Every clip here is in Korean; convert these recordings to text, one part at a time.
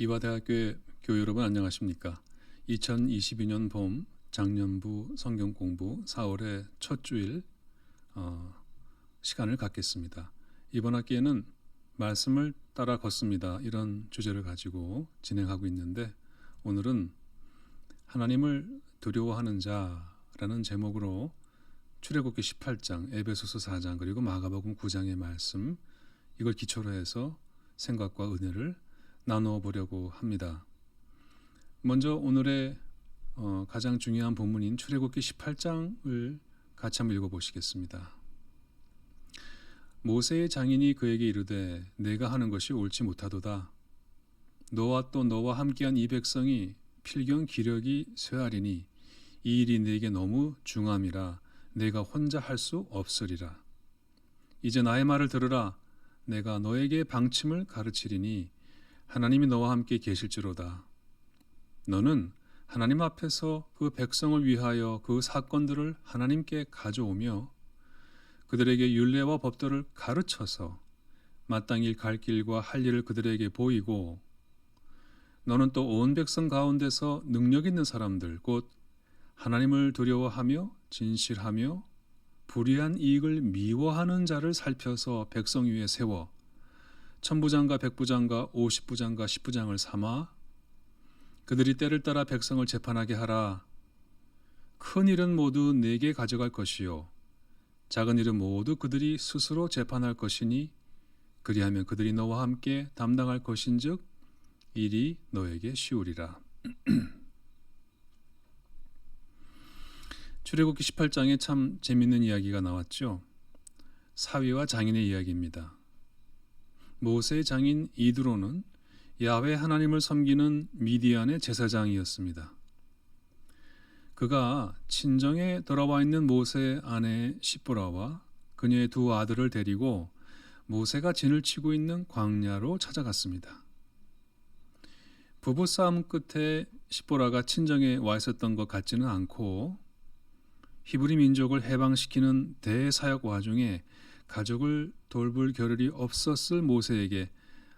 이화대학교의 교회 여러분 안녕하십니까? 2022년 봄 작년부 성경 공부 4월의 첫 주일 어, 시간을 갖겠습니다. 이번 학기에는 말씀을 따라 걷습니다. 이런 주제를 가지고 진행하고 있는데 오늘은 하나님을 두려워하는 자라는 제목으로 출애굽기 18장, 에베소서 4장 그리고 마가복음 9장의 말씀 이걸 기초로 해서 생각과 은혜를 나누어 보려고 합니다. 먼저 오늘의 어, 가장 중요한 본문인 출애굽기 18장을 같이 한번 읽어 보시겠습니다. 모세의 장인이 그에게 이르되 내가 하는 것이 옳지 못하도다. 너와 또 너와 함께한 이 백성이 필경 기력이 쇠하리니 이 일이 내게 너무 중함이라 내가 혼자 할 수 없으리라. 이제 나의 말을 들으라. 내가 너에게 방침을 가르치리니 하나님이 너와 함께 계실지로다. 너는 하나님 앞에서 그 백성을 위하여 그 사건들을 하나님께 가져오며 그들에게 율례와 법도를 가르쳐서 마땅히 갈 길과 할 일을 그들에게 보이고 너는 또 온 백성 가운데서 능력 있는 사람들 곧 하나님을 두려워하며 진실하며 불의한 이익을 미워하는 자를 살펴서 백성 위에 세워 천부장과 백부장과 오십부장과 십부장을 삼아 그들이 때를 따라 백성을 재판하게 하라. 큰 일은 모두 내게 가져갈 것이요 작은 일은 모두 그들이 스스로 재판할 것이니 그리하면 그들이 너와 함께 담당할 것인즉 일이 너에게 쉬우리라. 출애굽기 18장에 참 재밌는 이야기가 나왔죠. 사위와 장인의 이야기입니다. 모세의 장인 이드로는 야훼 하나님을 섬기는 미디안의 제사장이었습니다. 그가 친정에 돌아와 있는 모세의 아내 시보라와 그녀의 두 아들을 데리고 모세가 진을 치고 있는 광야로 찾아갔습니다. 부부싸움 끝에 시보라가 친정에 와 있었던 것 같지는 않고 히브리 민족을 해방시키는 대사역 와중에 가족을 돌볼 겨를이 없었을 모세에게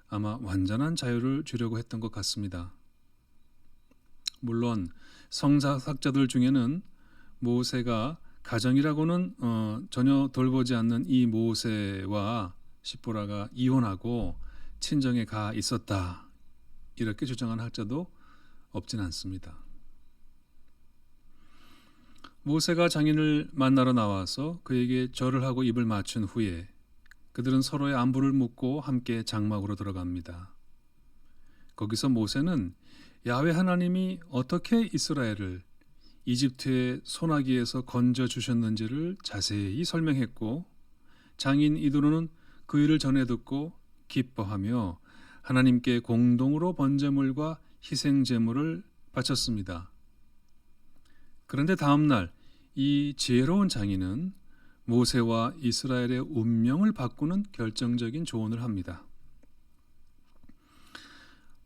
아마 완전한 자유를 주려고 했던 것 같습니다. 물론 성사학자들 중에는 모세가 가정이라고는 어, 전혀 돌보지 않는 이 모세와 시보라가 이혼하고 친정에 가 있었다 이렇게 주장한 학자도 없진 않습니다. 모세가 장인을 만나러 나와서 그에게 절을 하고 입을 맞춘 후에 그들은 서로의 안부를 묻고 함께 장막으로 들어갑니다. 거기서 모세는 야훼 하나님이 어떻게 이스라엘을 이집트의 소나기에서 건져 주셨는지를 자세히 설명했고 장인 이도로는 그 일을 전해 듣고 기뻐하며 하나님께 공동으로 번제물과 희생 제물을 바쳤습니다. 그런데 다음 날 이 지혜로운 장인은 모세와 이스라엘의 운명을 바꾸는 결정적인 조언을 합니다.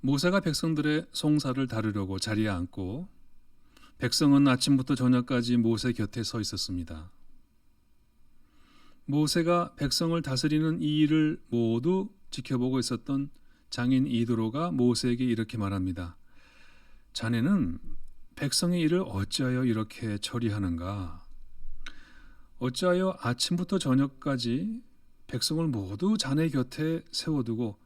모세가 백성들의 송사를 다루려고 자리에 앉고 백성은 아침부터 저녁까지 모세 곁에 서 있었습니다. 모세가 백성을 다스리는 이 일을 모두 지켜보고 있었던 장인 이드로가 모세에게 이렇게 말합니다. 자네는 백성의 일을 어찌하여 이렇게 처리하는가? 어찌하여 아침부터 저녁까지 백성을 모두 자네 곁에 세워두고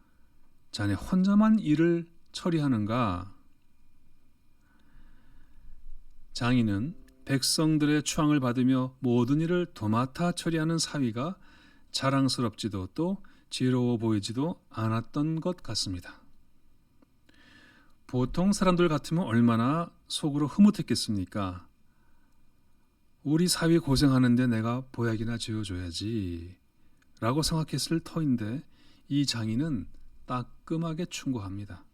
자네 혼자만 일을 처리하는가? 장인은 백성들의 추앙을 받으며 모든 일을 도맡아 처리하는 사위가 자랑스럽지도 또 지혜로워 보이지도 않았던 것 같습니다. 보통 사람들 같으면 얼마나 속으로 흐뭇했겠습니까? 우리 사위 고생하는데 내가 보약이나 지어줘야지 라고 생각했을 터인데 이 장인은 따끔하게 충고합니다.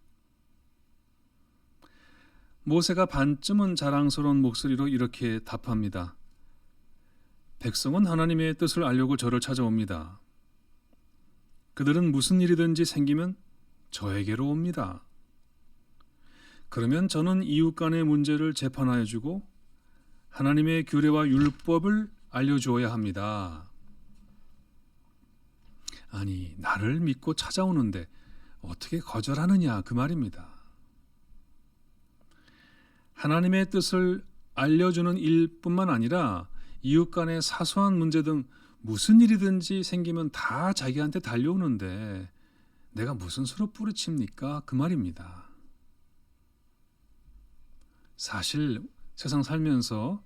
모세가 반쯤은 자랑스러운 목소리로 이렇게 답합니다. 백성은 하나님의 뜻을 알려고 저를 찾아옵니다. 그들은 무슨 일이든지 생기면 저에게로 옵니다. 그러면 저는 이웃 간의 문제를 재판하여 주고 하나님의 규례와 율법을 알려주어야 합니다. 아니, 나를 믿고 찾아오는데 어떻게 거절하느냐 그 말입니다. 하나님의 뜻을 알려주는 일뿐만 아니라 이웃 간의 사소한 문제 등 무슨 일이든지 생기면 다 자기한테 달려오는데 내가 무슨 수로 뿌리칩니까? 그 말입니다. 사실 세상 살면서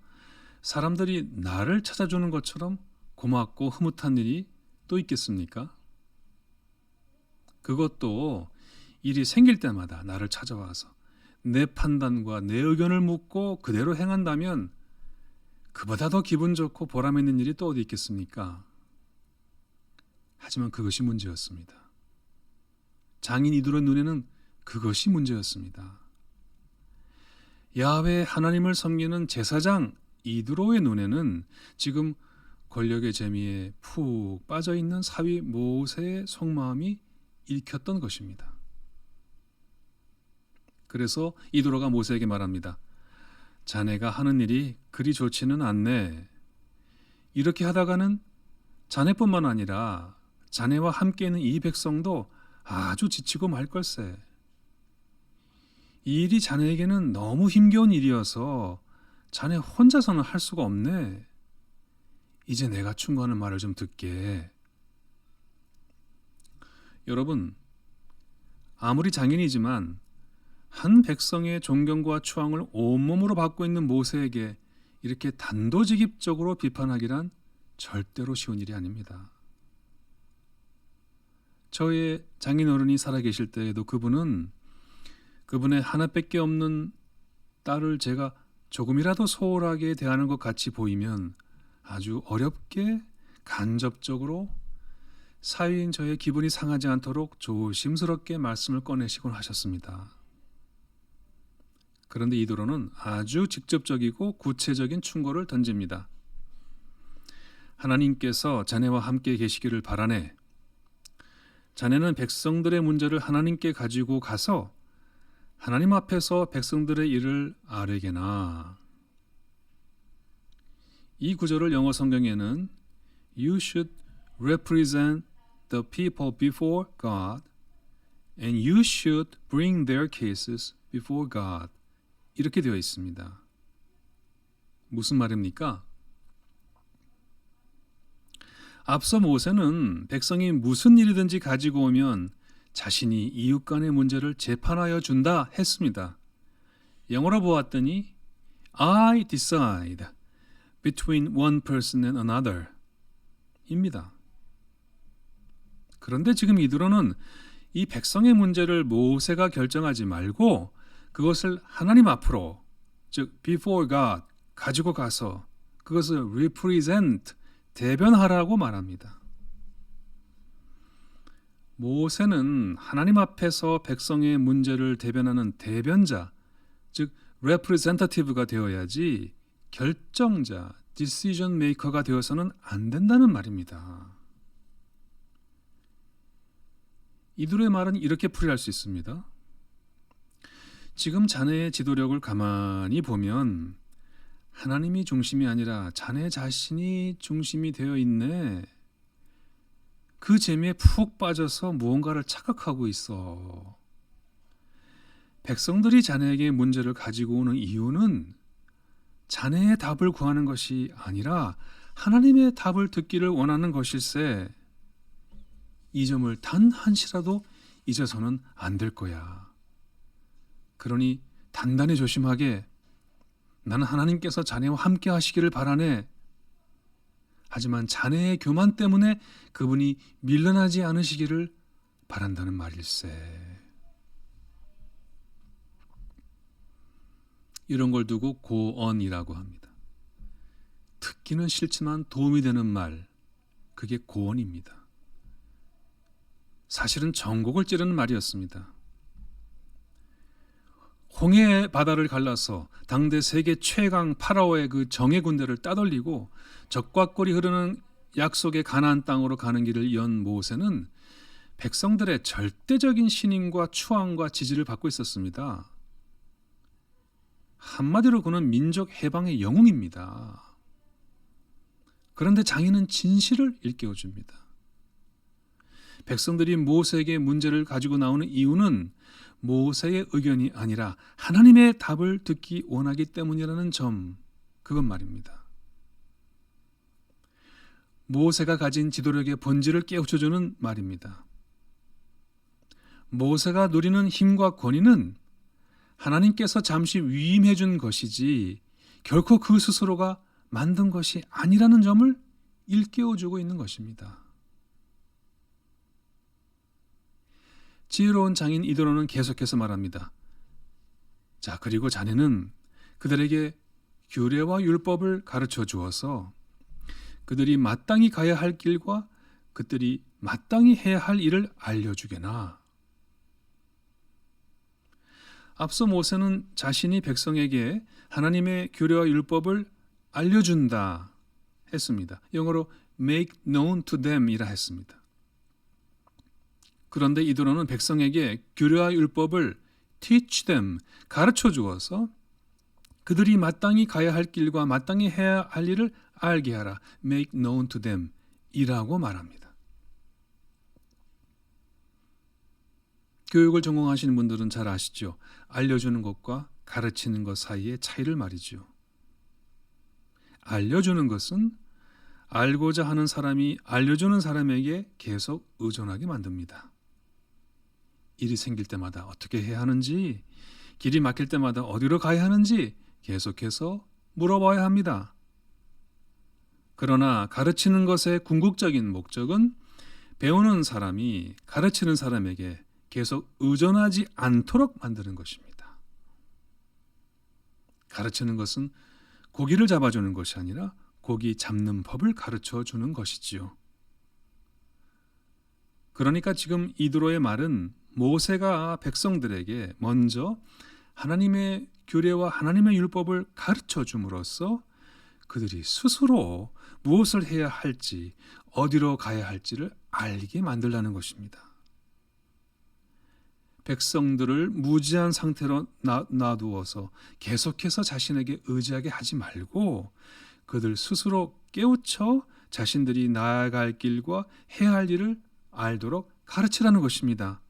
사람들이 나를 찾아주는 것처럼 고맙고 흐뭇한 일이 또 있겠습니까? 그것도 일이 생길 때마다 나를 찾아와서 내 판단과 내 의견을 묻고 그대로 행한다면 그보다 더 기분 좋고 보람 있는 일이 또 어디 있겠습니까? 하지만 그것이 문제였습니다. 장인 이들의 눈에는 그것이 문제였습니다. 야훼 하나님을 섬기는 제사장 이드로의 눈에는 지금 권력의 재미에 푹 빠져 있는 사위 모세의 속마음이 읽혔던 것입니다. 그래서 이드로가 모세에게 말합니다. 자네가 하는 일이 그리 좋지는 않네. 이렇게 하다가는 자네뿐만 아니라 자네와 함께 있는 이 백성도 아주 지치고 말 걸세. 이 일이 자네에게는 너무 힘겨운 일이어서 자네 혼자서는 할 수가 없네. 이제 내가 충고하는 말을 좀 듣게. 여러분, 아무리 장인이지만 한 백성의 존경과 추앙을 온몸으로 받고 있는 모세에게 이렇게 단도직입적으로 비판하기란 절대로 쉬운 일이 아닙니다. 저의 장인 어른이 살아계실 때에도 그분은 그분의 하나밖에 없는 딸을 제가 조금이라도 소홀하게 대하는 것 같이 보이면 아주 어렵게 간접적으로 사위인 저의 기분이 상하지 않도록 조심스럽게 말씀을 꺼내시곤 하셨습니다. 그런데 이도로는 아주 직접적이고 구체적인 충고를 던집니다. 하나님께서 자네와 함께 계시기를 바라네. 자네는 백성들의 문제를 하나님께 가지고 가서 하나님 앞에서 백성들의 일을 아뢰게나. 이 구절을 영어 성경에는 You should represent the people before God and you should bring their cases before God. 이렇게 되어 있습니다. 무슨 말입니까? 앞서 모세는 백성이 무슨 일이든지 가지고 오면 자신이 이웃 간의 문제를 재판하여 준다 했습니다. 영어로 보았더니 I decide between one person and another 입니다. 그런데 지금 이들로는 이 백성의 문제를 모세가 결정하지 말고 그것을 하나님 앞으로 즉 before God 가지고 가서 그것을 represent 대변하라고 말합니다. 모세는 하나님 앞에서 백성의 문제를 대변하는 대변자, 즉 representative가 되어야지 결정자, decision maker가 되어서는 안 된다는 말입니다. 이들의 말은 이렇게 풀이할 수 있습니다. 지금 자네의 지도력을 가만히 보면 하나님이 중심이 아니라 자네 자신이 중심이 되어 있네. 그 재미에 푹 빠져서 무언가를 착각하고 있어. 백성들이 자네에게 문제를 가지고 오는 이유는 자네의 답을 구하는 것이 아니라 하나님의 답을 듣기를 원하는 것일세. 이 점을 단 한시라도 잊어서는 안 될 거야. 그러니 단단히 조심하게 나는 하나님께서 자네와 함께 하시기를 바라네. 하지만 자네의 교만 때문에 그분이 밀려나지 않으시기를 바란다는 말일세. 이런 걸 두고 고언이라고 합니다. 듣기는 싫지만 도움이 되는 말, 그게 고언입니다. 사실은 전곡을 찌르는 말이었습니다. 홍해 바다를 갈라서 당대 세계 최강 파라오의 그 정예 군대를 따돌리고 적과 꼴이 흐르는 약속의 가나안 땅으로 가는 길을 연 모세는 백성들의 절대적인 신임과 추앙과 지지를 받고 있었습니다. 한마디로 그는 민족 해방의 영웅입니다. 그런데 장인은 진실을 일깨워 줍니다. 백성들이 모세에게 문제를 가지고 나오는 이유는 모세의 의견이 아니라 하나님의 답을 듣기 원하기 때문이라는 점, 그것 말입니다. 모세가 가진 지도력의 본질을 깨우쳐주는 말입니다. 모세가 누리는 힘과 권위는 하나님께서 잠시 위임해 준 것이지 결코 그 스스로가 만든 것이 아니라는 점을 일깨워주고 있는 것입니다. 지혜로운 장인 이도로는 계속해서 말합니다. 자, 그리고 자네는 그들에게 규례와 율법을 가르쳐 주어서 그들이 마땅히 가야 할 길과 그들이 마땅히 해야 할 일을 알려주게나. 앞서 모세는 자신이 백성에게 하나님의 규례와 율법을 알려준다 했습니다. 영어로 make known to them이라 했습니다. 그런데 이도로는 백성에게 규례와 율법을 teach them 가르쳐 주어서 그들이 마땅히 가야 할 길과 마땅히 해야 할 일을 알게 하라 make known to them 이라고 말합니다. 교육을 전공하시는 분들은 잘 아시죠? 알려주는 것과 가르치는 것 사이의 차이를 말이죠. 알려주는 것은 알고자 하는 사람이 알려주는 사람에게 계속 의존하게 만듭니다. 일이 생길 때마다 어떻게 해야 하는지, 길이 막힐 때마다 어디로 가야 하는지 계속해서 물어봐야 합니다. 그러나 가르치는 것의 궁극적인 목적은 배우는 사람이 가르치는 사람에게 계속 의존하지 않도록 만드는 것입니다. 가르치는 것은 고기를 잡아주는 것이 아니라 고기 잡는 법을 가르쳐 주는 것이지요. 그러니까 지금 이드로의 말은 모세가 백성들에게 먼저 하나님의 규례와 하나님의 율법을 가르쳐 줌으로써 그들이 스스로 무엇을 해야 할지, 어디로 가야 할지를 알게 만들라는 것입니다. 백성들을 무지한 상태로 놔두어서 계속해서 자신에게 의지하게 하지 말고 그들 스스로 깨우쳐 자신들이 나아갈 길과 해야 할 일을 알도록 가르치라는 것입니다.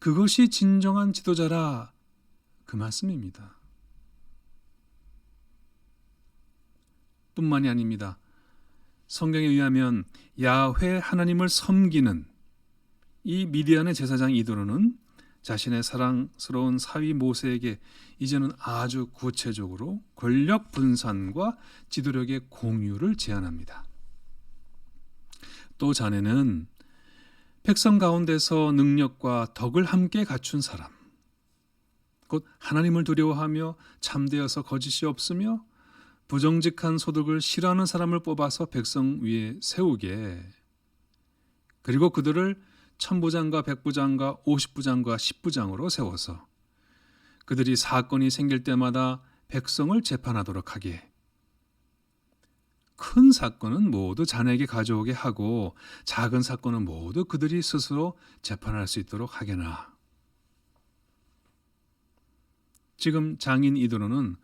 그것이 진정한 지도자라 그 말씀입니다. 뿐만이 아닙니다. 성경에 의하면 야훼 하나님을 섬기는 이 미디안의 제사장 이도로는 자신의 사랑스러운 사위 모세에게 이제는 아주 구체적으로 권력 분산과 지도력의 공유를 제안합니다. 또 자네는 백성 가운데서 능력과 덕을 함께 갖춘 사람, 곧 하나님을 두려워하며 참되어서 거짓이 없으며 부정직한 소득을 싫어하는 사람을 뽑아서 백성 위에 세우게. 그리고 그들을 천부장과 백부장과 오십부장과 십부장으로 세워서 그들이 사건이 생길 때마다 백성을 재판하도록 하게 큰 사건은 모두 자네에게 가져오게 하고 작은 사건은 모두 그들이 스스로 재판할 수 있도록 하게나. 지금 장인 이도로는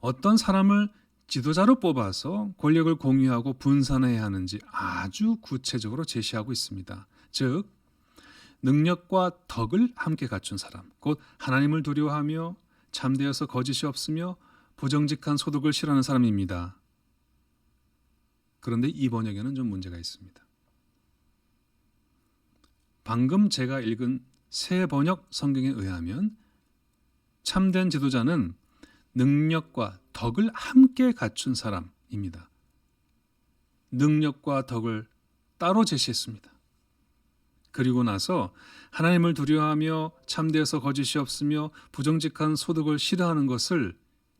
어떤 사람을 지도자로 뽑아서 권력을 공유하고 분산해야 하는지 아주 구체적으로 제시하고 있습니다. 즉, 능력과 덕을 함께 갖춘 사람, 곧 하나님을 두려워하며 참되어서 거짓이 없으며 부정직한 소득을 싫어하는 사람입니다. 그런데 이 번역에는 좀 문제가 있습니다. 방금 제가 읽은 새 번역 성경에 의하면 참된 지도자는 능력과 덕을 함께 갖춘 사람입니다. 능력과 덕을 따로 제시했습니다. 그리고 나서 하나님을 두려워하며 참되어서 거짓이 없으며 부정직한 소득을 싫어하는 것을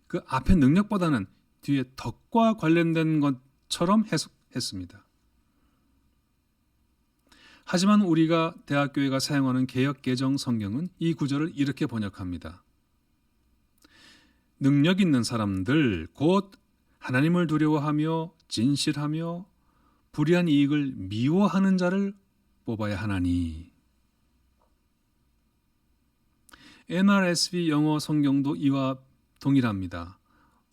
그 앞에 능력보다는 뒤에 덕과 관련된 것 처럼 해석했습니다. 하지만 우리가 대학교회가 사용하는 개혁 개정 성경은 이 구절을 이렇게 번역합니다. 능력 있는 사람들 곧 하나님을 두려워하며 진실하며 불의한 이익을 미워하는 자를 뽑아야 하나니. NRSV 영어 성경도 이와 동일합니다.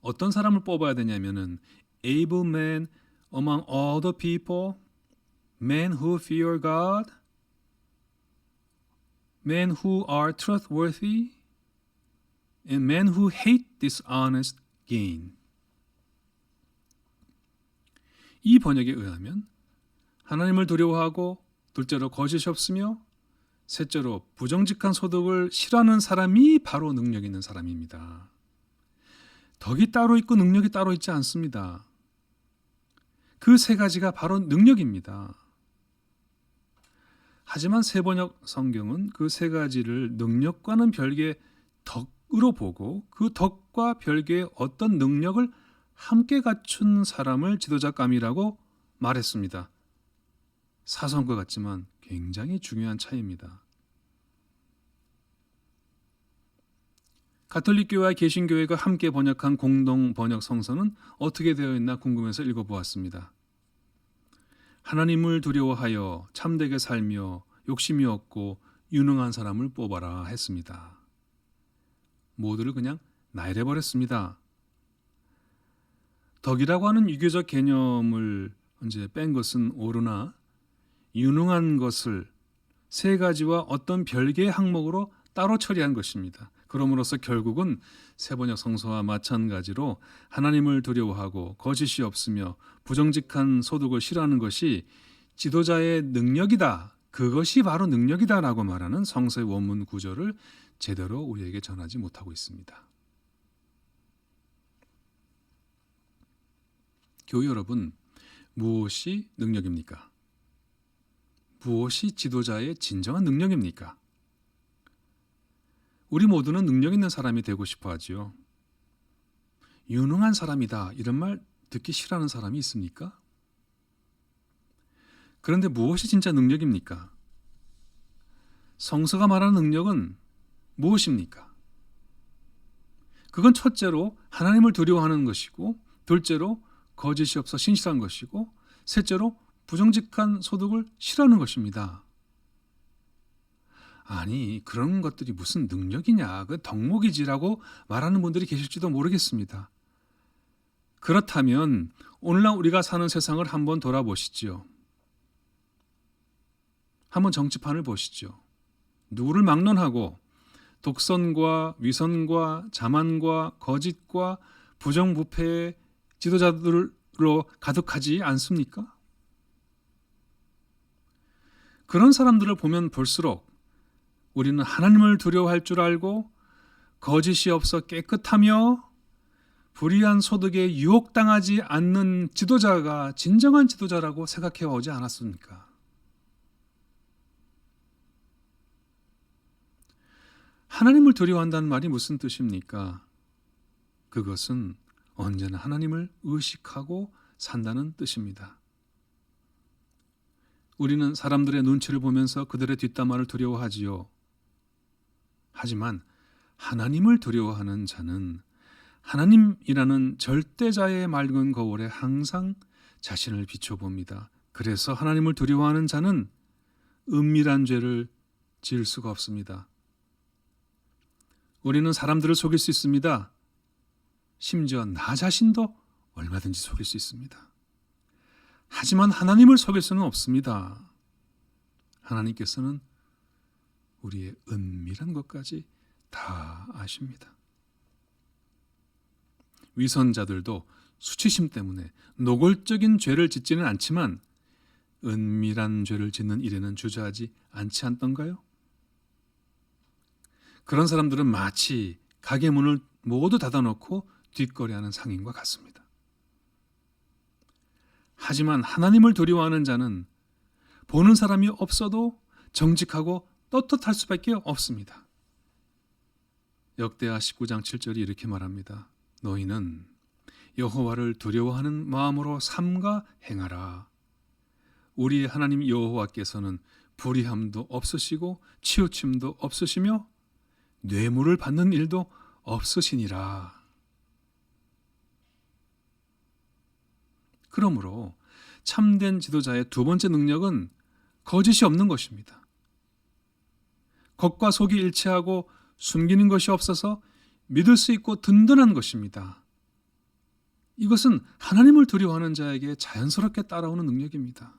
어떤 사람을 뽑아야 되냐면은 able man among all the people, men who fear God, men who are trustworthy and men who hate dishonest gain. 이 번역에 의하면 하나님을 두려워하고 둘째로 거짓이 없으며 셋째로 부정직한 소득을 싫어하는 사람이 바로 능력 있는 사람입니다. 덕이 따로 있고 능력이 따로 있지 않습니다. 그 세 가지가 바로 능력입니다. 하지만 세번역 성경은 그 세 가지를 능력과는 별개 덕으로 보고 그 덕과 별개의 어떤 능력을 함께 갖춘 사람을 지도자감이라고 말했습니다. 사성과 같지만 굉장히 중요한 차이입니다. 가톨릭 교회와 개신교회가 함께 번역한 공동 번역 성서는 어떻게 되어 있나 궁금해서 읽어보았습니다. 하나님을 두려워하여 참되게 살며 욕심이 없고 유능한 사람을 뽑아라 했습니다. 모두를 그냥 나열해 버렸습니다. 덕이라고 하는 유교적 개념을 이제 뺀 것은 옳으나 유능한 것을 세 가지와 어떤 별개의 항목으로 따로 처리한 것입니다. 그러므로서 결국은 세번역 성서와 마찬가지로 하나님을 두려워하고 거짓이 없으며 부정직한 소득을 싫어하는 것이 지도자의 능력이다. 그것이 바로 능력이다라고 말하는 성서의 원문 구절을 제대로 우리에게 전하지 못하고 있습니다. 교회 여러분, 무엇이 능력입니까? 무엇이 지도자의 진정한 능력입니까? 우리 모두는 능력 있는 사람이 되고 싶어 하지요. 유능한 사람이다. 이런 말 듣기 싫어하는 사람이 있습니까? 그런데 무엇이 진짜 능력입니까? 성서가 말하는 능력은 무엇입니까? 그건 첫째로 하나님을 두려워하는 것이고, 둘째로 거짓이 없어 신실한 것이고, 셋째로 부정직한 소득을 싫어하는 것입니다. 아니, 그런 것들이 무슨 능력이냐, 그 덕목이지라고 말하는 분들이 계실지도 모르겠습니다. 그렇다면 오늘날 우리가 사는 세상을 한번 돌아보시지요. 한번 정치판을 보시죠. 누구를 막론하고 독선과 위선과 자만과 거짓과 부정부패의 지도자들로 가득하지 않습니까? 그런 사람들을 보면 볼수록 우리는 하나님을 두려워할 줄 알고 거짓이 없어 깨끗하며 불의한 소득에 유혹당하지 않는 지도자가 진정한 지도자라고 생각해 오지 않았습니까? 하나님을 두려워한다는 말이 무슨 뜻입니까? 그것은 언제나 하나님을 의식하고 산다는 뜻입니다. 우리는 사람들의 눈치를 보면서 그들의 뒷담화를 두려워하지요. 하지만 하나님을 두려워하는 자는 하나님이라는 절대자의 맑은 거울에 항상 자신을 비춰봅니다. 그래서 하나님을 두려워하는 자는 은밀한 죄를 지을 수가 없습니다. 우리는 사람들을 속일 수 있습니다. 심지어 나 자신도 얼마든지 속일 수 있습니다. 하지만 하나님을 속일 수는 없습니다. 하나님께서는 우리의 은밀한 것까지 다 아십니다. 위선자들도 수치심 때문에 노골적인 죄를 짓지는 않지만 은밀한 죄를 짓는 일에는 주저하지 않지 않던가요? 그런 사람들은 마치 가게 문을 모두 닫아놓고 뒷거래하는 상인과 같습니다. 하지만 하나님을 두려워하는 자는 보는 사람이 없어도 정직하고 떳떳할 수밖에 없습니다. 역대하 19장 7절이 이렇게 말합니다. 너희는 여호와를 두려워하는 마음으로 삼가 행하라. 우리 하나님 여호와께서는 불의함도 없으시고 치우침도 없으시며 뇌물을 받는 일도 없으시니라. 그러므로 참된 지도자의 두 번째 능력은 거짓이 없는 것입니다. 겉과 속이 일치하고 숨기는 것이 없어서 믿을 수 있고 든든한 것입니다. 이것은 하나님을 두려워하는 자에게 자연스럽게 따라오는 능력입니다.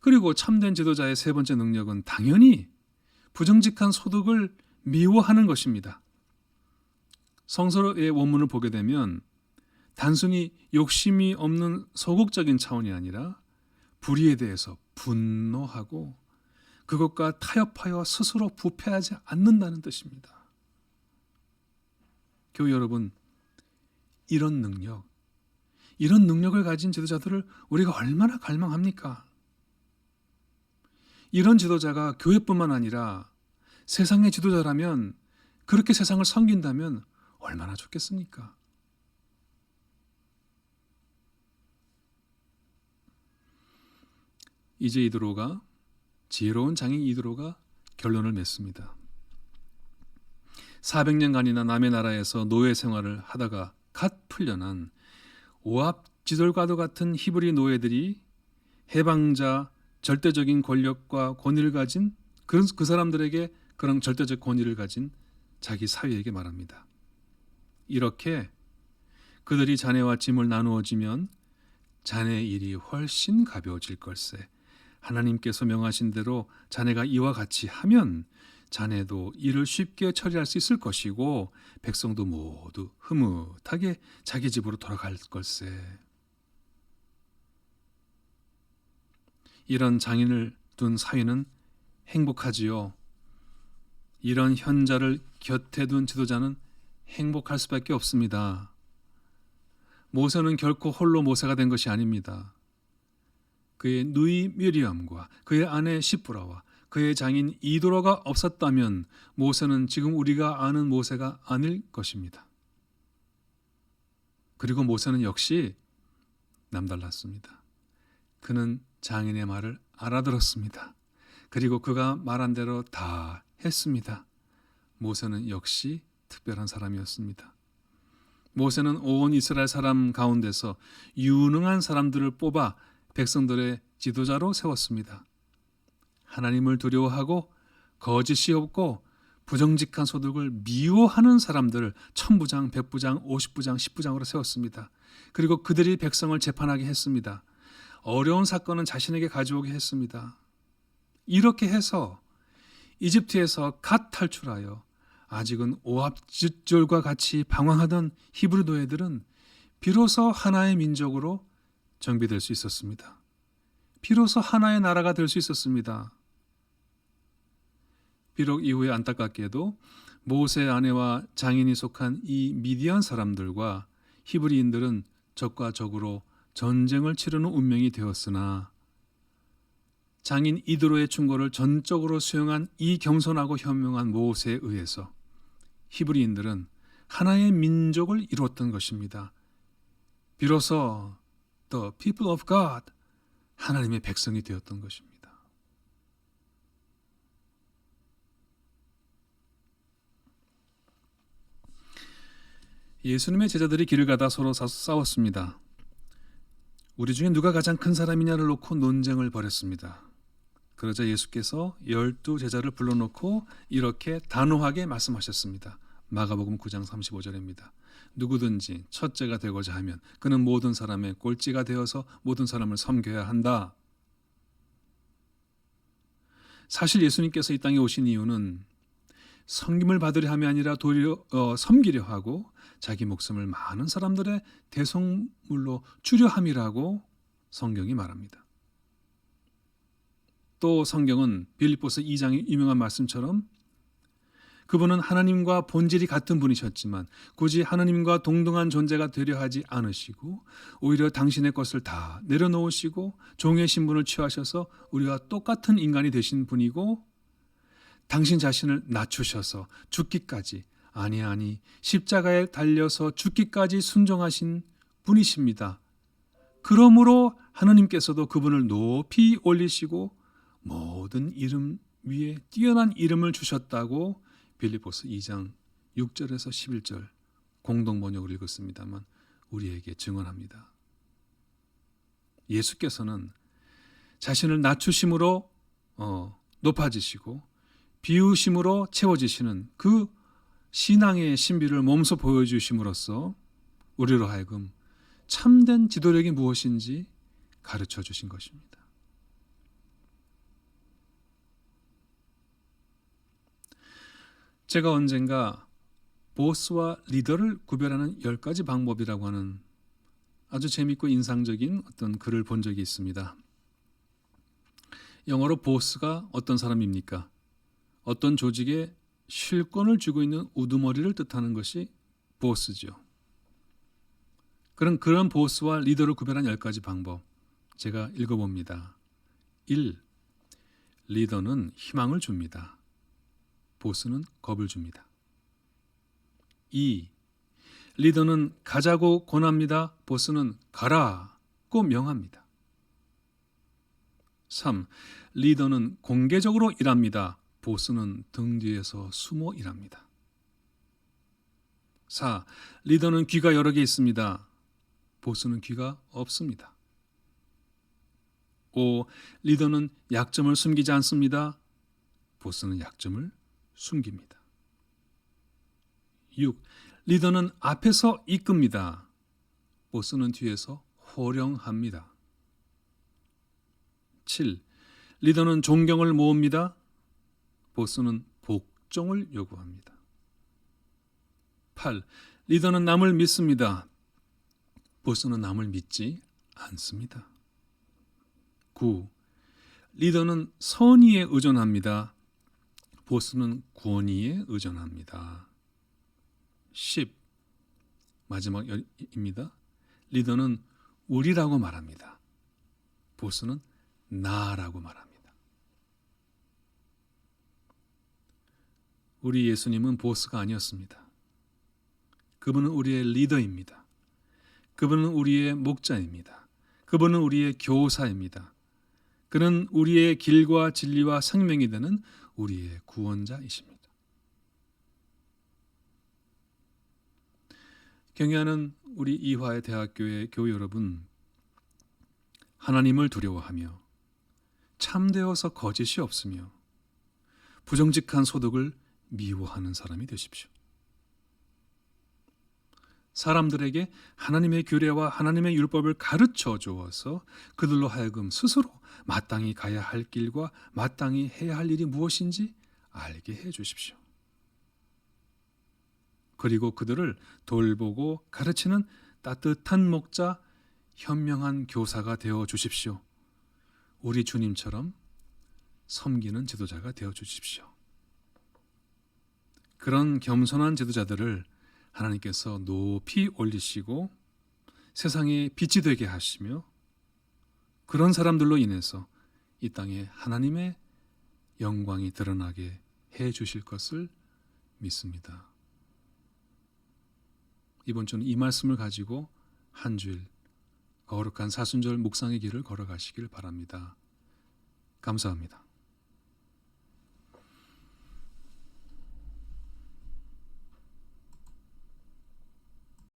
그리고 참된 지도자의 세 번째 능력은 당연히 부정직한 소득을 미워하는 것입니다. 성서의 원문을 보게 되면 단순히 욕심이 없는 소극적인 차원이 아니라 불의에 대해서 분노하고 그것과 타협하여 스스로 부패하지 않는다는 뜻입니다. 교회 여러분, 이런 능력, 이런 능력을 가진 지도자들을 우리가 얼마나 갈망합니까? 이런 지도자가 교회뿐만 아니라 세상의 지도자라면 그렇게 세상을 섬긴다면 얼마나 좋겠습니까? 이제 이드로가 지혜로운 장인 이드로가 결론을 맺습니다. 400년간이나 남의 나라에서 노예 생활을 하다가 갓 풀려난 오합 지돌과도 같은 히브리 노예들이 해방자 절대적인 권력과 권위를 가진 그런 그 사람들에게 그런 절대적 권위를 가진 자기 사위에게 말합니다. 이렇게 그들이 자네와 짐을 나누어지면 자네의 일이 훨씬 가벼워질 걸세. 하나님께서 명하신 대로 자네가 이와 같이 하면 자네도 일을 쉽게 처리할 수 있을 것이고 백성도 모두 흐뭇하게 자기 집으로 돌아갈 걸세. 이런 장인을 둔 사위는 행복하지요. 이런 현자를 곁에 둔 지도자는 행복할 수밖에 없습니다. 모세는 결코 홀로 모세가 된 것이 아닙니다. 그의 누이 미리암과 그의 아내 시프라와 그의 장인 이도로가 없었다면 모세는 지금 우리가 아는 모세가 아닐 것입니다. 그리고 모세는 역시 남달랐습니다. 그는 장인의 말을 알아들었습니다. 그리고 그가 말한 대로 다 했습니다. 모세는 역시 특별한 사람이었습니다. 모세는 온 이스라엘 사람 가운데서 유능한 사람들을 뽑아 백성들의 지도자로 세웠습니다. 하나님을 두려워하고 거짓이 없고 부정직한 소득을 미워하는 사람들을 천부장, 백부장, 오십부장, 십부장으로 세웠습니다. 그리고 그들이 백성을 재판하게 했습니다. 어려운 사건은 자신에게 가져오게 했습니다. 이렇게 해서 이집트에서 갓 탈출하여 아직은 오합지졸과 같이 방황하던 히브리 노예들은 비로소 하나의 민족으로 정비될 수 있었습니다. 비로소 하나의 나라가 될 수 있었습니다. 비록 이후에 안타깝게도 모세 아내와 장인이 속한 이 미디안 사람들과 히브리인들은 적과 적으로 전쟁을 치르는 운명이 되었으나 장인 이드로의 충고를 전적으로 수용한 이 경선하고 현명한 모세에 의해서 히브리인들은 하나의 민족을 이루었던 것입니다. 비로소 the people of God 하나님의 백성이 되었던 것입니다. 예수님의 제자들이 길을 가다 서로 싸웠습니다. 우리 중에 누가 가장 큰 사람이냐를 놓고 논쟁을 벌였습니다. 그러자 예수께서 열두 제자를 불러놓고 이렇게 단호하게 말씀하셨습니다. 마가복음 9장 35절입니다. 누구든지 첫째가 되고자 하면 그는 모든 사람의 꼴찌가 되어서 모든 사람을 섬겨야 한다. 사실 예수님께서 이 땅에 오신 이유는 섬김을 받으려 함이 아니라 도리어 어, 섬기려 하고 자기 목숨을 많은 사람들의 대성물로 주려 함이라고 성경이 말합니다. 또 성경은 빌립보서 2장의 유명한 말씀처럼 그분은 하나님과 본질이 같은 분이셨지만 굳이 하나님과 동등한 존재가 되려 하지 않으시고 오히려 당신의 것을 다 내려놓으시고 종의 신분을 취하셔서 우리와 똑같은 인간이 되신 분이고 당신 자신을 낮추셔서 죽기까지 아니 아니 십자가에 달려서 죽기까지 순종하신 분이십니다. 그러므로 하나님께서도 그분을 높이 올리시고 모든 이름 위에 뛰어난 이름을 주셨다고 빌립보스 2장 6절에서 11절 공동 번역으로 읽었습니다만 우리에게 증언합니다. 예수께서는 자신을 낮추심으로 어, 높아지시고 비우심으로 채워지시는 그 신앙의 신비를 몸소 보여주심으로써 우리로 하여금 참된 지도력이 무엇인지 가르쳐 주신 것입니다. 제가 언젠가 보스와 리더를 구별하는 10가지 방법이라고 하는 아주 재밌고 인상적인 어떤 글을 본 적이 있습니다. 영어로 보스가 어떤 사람입니까? 어떤 조직에 실권을 쥐고 있는 우두머리를 뜻하는 것이 보스죠. 그런 그런 보스와 리더를 구별한 10가지 방법 제가 읽어봅니다. 1. 리더는 희망을 줍니다. 보스는 겁을 줍니다. 2. 리더는 가자고 권합니다. 보스는 가라고 명합니다. 3. 리더는 공개적으로 일합니다. 보스는 등 뒤에서 숨어 일합니다. 4. 리더는 귀가 여러 개 있습니다. 보스는 귀가 없습니다. 5. 리더는 약점을 숨기지 않습니다. 보스는 약점을 숨깁니다. 6. 리더는 앞에서 이끕니다. 보스는 뒤에서 호령합니다. 7. 리더는 존경을 모읍니다. 보스는 복종을 요구합니다. 8. 리더는 남을 믿습니다. 보스는 남을 믿지 않습니다. 9. 리더는 선의에 의존합니다. 보스는 권위에 의존합니다. 10. 마지막입니다. 리더는 우리라고 말합니다. 보스는 나라고 말합니다. 우리 예수님은 보스가 아니었습니다. 그분은 우리의 리더입니다. 그분은 우리의 목자입니다. 그분은 우리의 교사입니다. 그는 우리의 길과 진리와 생명이 되는 우리의 구원자이십니다. 경애하는 우리 이화의 대학교의 교우 여러분, 하나님을 두려워하며 참되어서 거짓이 없으며 부정직한 소득을 미워하는 사람이 되십시오. 사람들에게 하나님의 규례와 하나님의 율법을 가르쳐 주어서 그들로 하여금 스스로 마땅히 가야 할 길과 마땅히 해야 할 일이 무엇인지 알게 해 주십시오. 그리고 그들을 돌보고 가르치는 따뜻한 목자, 현명한 교사가 되어 주십시오. 우리 주님처럼 섬기는 지도자가 되어 주십시오. 그런 겸손한 지도자들을 하나님께서 높이 올리시고 세상에 빛이 되게 하시며 그런 사람들로 인해서 이 땅에 하나님의 영광이 드러나게 해 주실 것을 믿습니다. 이번 주는 이 말씀을 가지고 한 주일 거룩한 사순절 묵상의 길을 걸어가시길 바랍니다. 감사합니다.